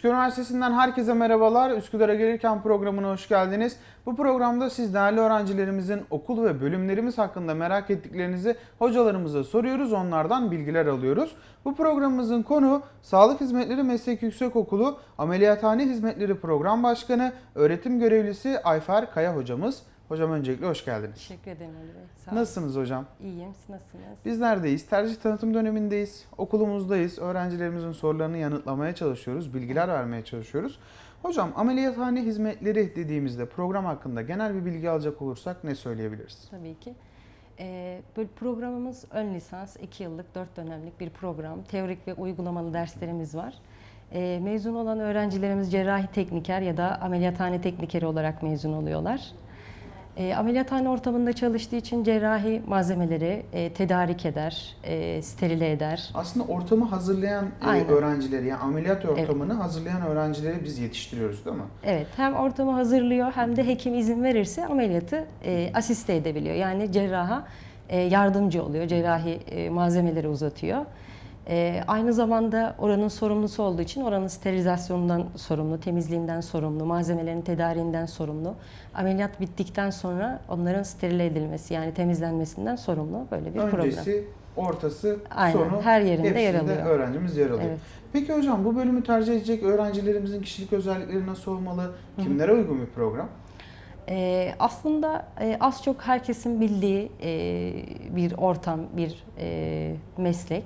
Üsküdar Üniversitesi'nden herkese merhabalar. Üsküdar'a gelirken programına hoş geldiniz. Bu programda siz değerli öğrencilerimizin okul ve bölümlerimiz hakkında merak ettiklerinizi hocalarımıza soruyoruz, onlardan bilgiler alıyoruz. Bu programımızın konu Sağlık Hizmetleri Meslek Yüksekokulu Ameliyathane Hizmetleri Program Başkanı, öğretim görevlisi Ayfer Kaya hocamız. Hocam öncelikle hoş geldiniz. Teşekkür ederim Ali Bey. Sağ olun. Nasılsınız hocam? İyiyim. Siz nasılsınız? Biz neredeyiz? Tercih tanıtım dönemindeyiz. Okulumuzdayız. Öğrencilerimizin sorularını yanıtlamaya çalışıyoruz. Bilgiler vermeye çalışıyoruz. Hocam ameliyathane hizmetleri dediğimizde program hakkında genel bir bilgi alacak olursak ne söyleyebiliriz? Tabii ki. Ee, böyle programımız ön lisans, 2 yıllık, 4 dönemlik bir program. Teorik ve uygulamalı derslerimiz var. Ee, mezun olan öğrencilerimiz cerrahi tekniker ya da ameliyathane teknikeri olarak mezun oluyorlar. Ee, ameliyathane ortamında çalıştığı için cerrahi malzemeleri e, tedarik eder, e, sterile eder. Aslında ortamı hazırlayan e, Aynen. öğrencileri, yani ameliyat ortamını hazırlayan öğrencileri biz yetiştiriyoruz değil mi? Evet, hem ortamı hazırlıyor hem de hekim izin verirse ameliyatı e, asiste edebiliyor. Yani cerraha e, yardımcı oluyor, cerrahi e, malzemeleri uzatıyor. E, aynı zamanda oranın sorumlusu olduğu için oranın sterilizasyonundan sorumlu, temizliğinden sorumlu, malzemelerin tedariğinden sorumlu. Ameliyat bittikten sonra onların sterile edilmesi yani temizlenmesinden sorumlu böyle bir program. Öncesi, ortası, Aynen, sonu her yerinde yer alıyor. öğrencimiz yer alıyor. Evet. Peki hocam bu bölümü tercih edecek öğrencilerimizin kişilik özellikleri nasıl olmalı? Kimlere uygun bir program? Ee, aslında e, az çok herkesin bildiği e, bir ortam, bir e, meslek.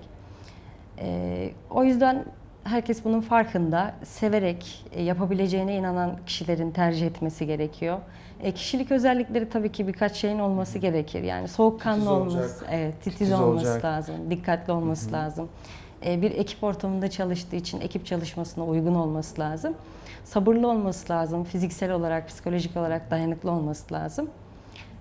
E, o yüzden herkes bunun farkında, severek e, yapabileceğine inanan kişilerin tercih etmesi gerekiyor. E, kişilik özellikleri tabii ki birkaç şeyin olması gerekir. Yani soğukkanlı olması, olacak, evet, titiz, titiz olması olacak. lazım, dikkatli olması lazım. E, bir ekip ortamında çalıştığı için ekip çalışmasına uygun olması lazım. Sabırlı olması lazım, fiziksel olarak, psikolojik olarak dayanıklı olması lazım.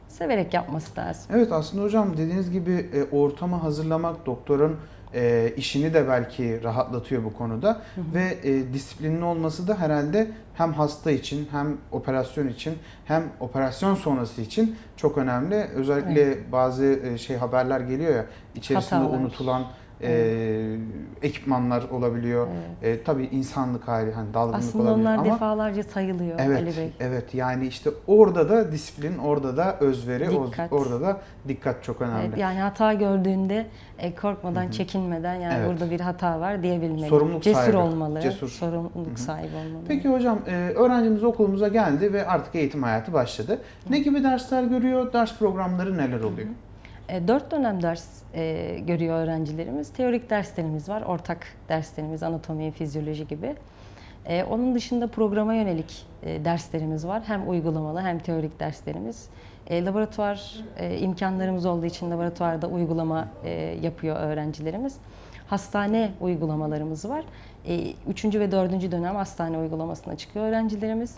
Severek yapması lazım. Evet aslında hocam dediğiniz gibi e, ortamı hazırlamak doktorun e, işini de belki rahatlatıyor bu konuda ve e, disiplinli olması da herhalde hem hasta için hem operasyon için hem operasyon sonrası için çok önemli. Özellikle bazı e, şey haberler geliyor ya içerisinde Hatalar. unutulan e, ekipmanlar olabiliyor. Evet. E, tabii insanlık hali hani dalgınlık Aslında olabilir onlar ama defalarca sayılıyor Evet, Ali Bey. evet. Yani işte orada da disiplin, orada da özveri, Dikkat. orada da dikkat çok önemli. Evet, yani hata gördüğünde e, korkmadan, Hı hı. çekinmeden yani Evet. burada bir hata var diyebilmeli. Sorumluluk Cesur sahibi. olmalı. Cesur. Sorumluluk Hı hı. sahibi olmalı. Peki hocam, e, öğrencimiz okulumuza geldi ve artık eğitim hayatı başladı. Ne gibi dersler görüyor? Ders programları neler oluyor? E, Dört dönem ders e, görüyor öğrencilerimiz. Teorik derslerimiz var, ortak derslerimiz, anatomi, fizyoloji gibi. E, onun dışında programa yönelik e, derslerimiz var. Hem uygulamalı hem teorik derslerimiz. E, laboratuvar e, imkanlarımız olduğu için laboratuvarda uygulama e, yapıyor öğrencilerimiz. Hastane uygulamalarımız var. E, üçüncü ve dördüncü dönem hastane uygulamasına çıkıyor öğrencilerimiz.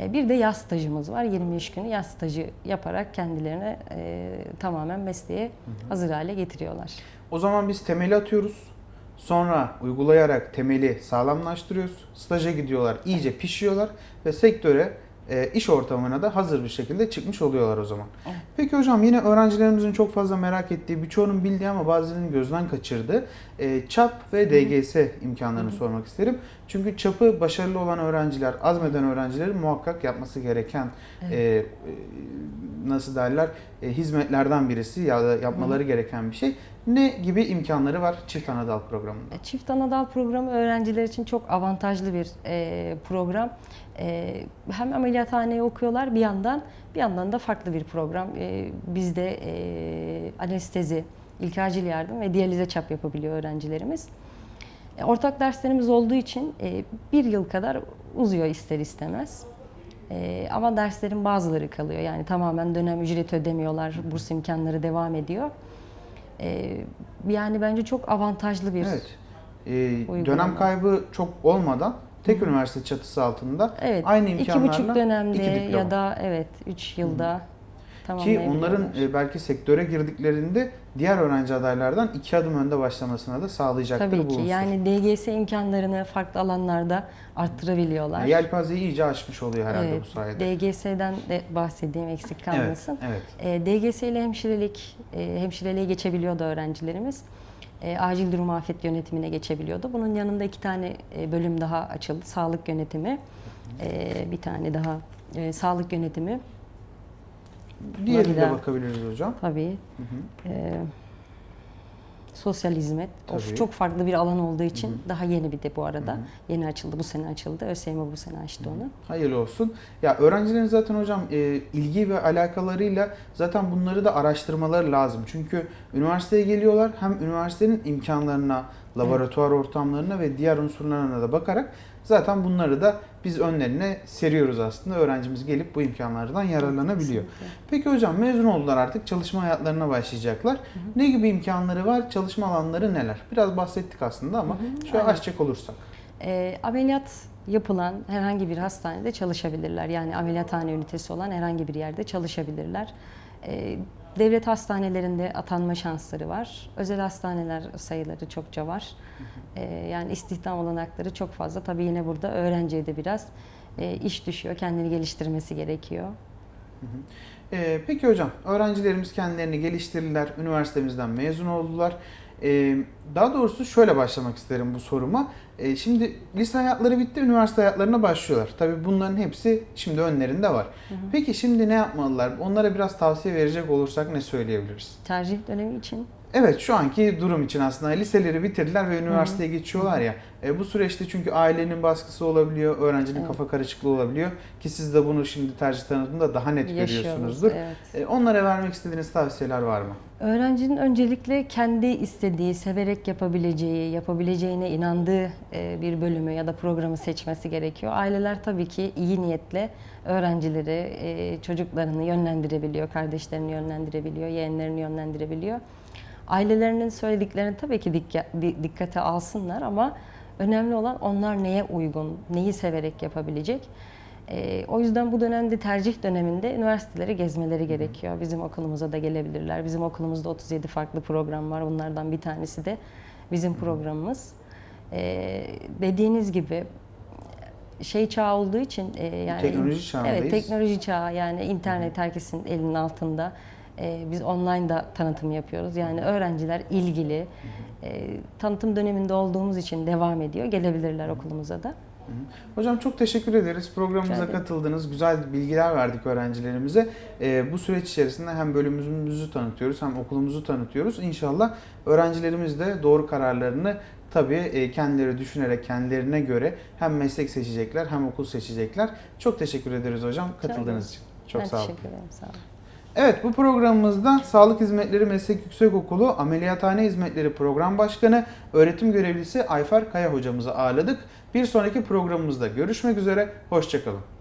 E, Bir de yaz stajımız var. 23 günü yaz stajı yaparak kendilerine e, tamamen mesleğe hazır hale getiriyorlar. O zaman biz temeli atıyoruz. Sonra uygulayarak temeli sağlamlaştırıyoruz. Staja gidiyorlar, iyice pişiyorlar ve sektöre, e, iş ortamına da hazır bir şekilde çıkmış oluyorlar o zaman. Evet. Peki hocam yine öğrencilerimizin çok fazla merak ettiği, birçoğunun bildiği ama bazılarının gözden kaçırdığı e, ÇAP ve DGS imkanlarını sormak isterim. Çünkü ÇAP'ı başarılı olan öğrenciler, azmeden öğrencilerin muhakkak yapması gereken Evet. e, e, nasıl derler e, hizmetlerden birisi ya da yapmaları gereken bir şey. Ne gibi imkanları var çift anadal programında? E, Çift anadal programı öğrenciler için çok avantajlı bir e, program. E, hem ameliyathaneyi okuyorlar bir yandan, bir yandan da farklı bir program. E, bizde e, anestezi, ilk acil yardım ve diyalize çap yapabiliyor öğrencilerimiz. E, ortak derslerimiz olduğu için e, bir yıl kadar uzuyor ister istemez. E, ama derslerin bazıları kalıyor. Yani tamamen dönem ücret ödemiyorlar, burs imkanları devam ediyor. Yani bence çok avantajlı bir Evet. E, Uygulama. dönem kaybı çok olmadan tek üniversite çatısı altında Evet. aynı iki imkanlarla buçuk dönemde iki diploma. ya da evet üç yılda Ki onların e, belki sektöre girdiklerinde diğer öğrenci adaylardan iki adım önde başlamasına da sağlayacaktır Tabii bu ki unsur. yani DGS imkanlarını farklı alanlarda arttırabiliyorlar. Yani yelpazeyi iyice aşmış oluyor herhalde Evet, bu sayede. DGS'den de bahsedeyim eksik kalmasın. Evet, evet. E, DGS ile hemşirelik, e, hemşireliğe geçebiliyordu öğrencilerimiz. e, acil durum afet yönetimine geçebiliyordu. Bunun yanında iki tane e, bölüm daha açıldı. Sağlık yönetimi, e, bir tane daha e, sağlık yönetimi Diğerine de bakabiliriz hocam. tabii. Hı hı. e, sosyal hizmet. Of, Tabii. çok farklı bir alan olduğu için Hı hı. daha yeni bir de bu arada. Hı hı. Yeni açıldı, bu sene açıldı. ÖSYM bu sene açtı onu. Hayırlı olsun. Ya öğrencilerin zaten hocam e, ilgi ve alakalarıyla zaten bunları da araştırmaları lazım. Çünkü üniversiteye geliyorlar hem üniversitenin imkanlarına, laboratuvar ortamlarına ve diğer unsurlarına da bakarak zaten bunları da biz önlerine seriyoruz aslında. Öğrencimiz gelip bu imkanlardan yararlanabiliyor. Peki hocam mezun oldular artık çalışma hayatlarına başlayacaklar. Ne gibi imkanları var? Çalışma alanları neler? Biraz bahsettik aslında ama Hı hı, şöyle aynen. açacak olursak. E, ameliyat yapılan herhangi bir hastanede çalışabilirler. Yani ameliyathane ünitesi olan herhangi bir yerde çalışabilirler. E, devlet hastanelerinde atanma şansları var. Özel hastaneler sayıları çokça var. E, yani istihdam olanakları çok fazla. Tabii yine burada öğrenciye de biraz e, iş düşüyor. Kendini geliştirmesi gerekiyor. Ee, peki hocam, öğrencilerimiz kendilerini geliştirdiler, üniversitemizden mezun oldular. Ee, daha doğrusu şöyle başlamak isterim bu soruma. Ee, şimdi lise hayatları bitti, üniversite hayatlarına başlıyorlar. Tabii bunların hepsi şimdi önlerinde var. Peki şimdi ne yapmalılar? Onlara biraz tavsiye verecek olursak ne söyleyebiliriz? Tercih dönemi için Evet şu anki durum için aslında liseleri bitirdiler ve üniversiteye geçiyorlar ya. E, bu süreçte çünkü ailenin baskısı olabiliyor, öğrencinin Evet. kafa karışıklığı olabiliyor. Ki siz de bunu şimdi tercih tanıtımında daha net yaşıyoruz. görüyorsunuzdur. Evet. E, onlara vermek istediğiniz tavsiyeler var mı? Öğrencinin öncelikle kendi istediği, severek yapabileceği, yapabileceğine inandığı e, bir bölümü ya da programı seçmesi gerekiyor. Aileler tabii ki iyi niyetle öğrencileri, e, çocuklarını yönlendirebiliyor, kardeşlerini yönlendirebiliyor, yeğenlerini yönlendirebiliyor. Ailelerinin söylediklerini tabii ki dikka- di- dikkate alsınlar ama önemli olan onlar neye uygun, neyi severek yapabilecek. Ee, o yüzden bu dönemde tercih döneminde üniversiteleri gezmeleri gerekiyor. Bizim okulumuza da gelebilirler. Bizim okulumuzda 37 farklı program var. Bunlardan bir tanesi de bizim programımız. Ee, dediğiniz gibi şey çağı olduğu için e, yani Teknoloji çağındayız. Evet, teknoloji çağı yani internet herkesin elinin altında. Ee, biz online da tanıtım yapıyoruz. Yani öğrenciler ilgili. e, tanıtım döneminde olduğumuz için devam ediyor. Gelebilirler okulumuza da. Hocam çok teşekkür ederiz. Programımıza katıldınız. Güzel bilgiler verdik öğrencilerimize. E, bu süreç içerisinde hem bölümümüzü tanıtıyoruz hem okulumuzu tanıtıyoruz. İnşallah öğrencilerimiz de doğru kararlarını tabii e, kendileri düşünerek kendilerine göre hem meslek seçecekler hem okul seçecekler. Çok teşekkür ederiz hocam katıldığınız için. Çok ben sağ olun. teşekkür ederim. Sağ olun. Evet bu programımızda Sağlık Hizmetleri Meslek Yüksekokulu Ameliyathane Hizmetleri Program Başkanı Öğretim Görevlisi Ayfer Kaya hocamızı ağırladık. Bir sonraki programımızda görüşmek üzere. Hoşçakalın.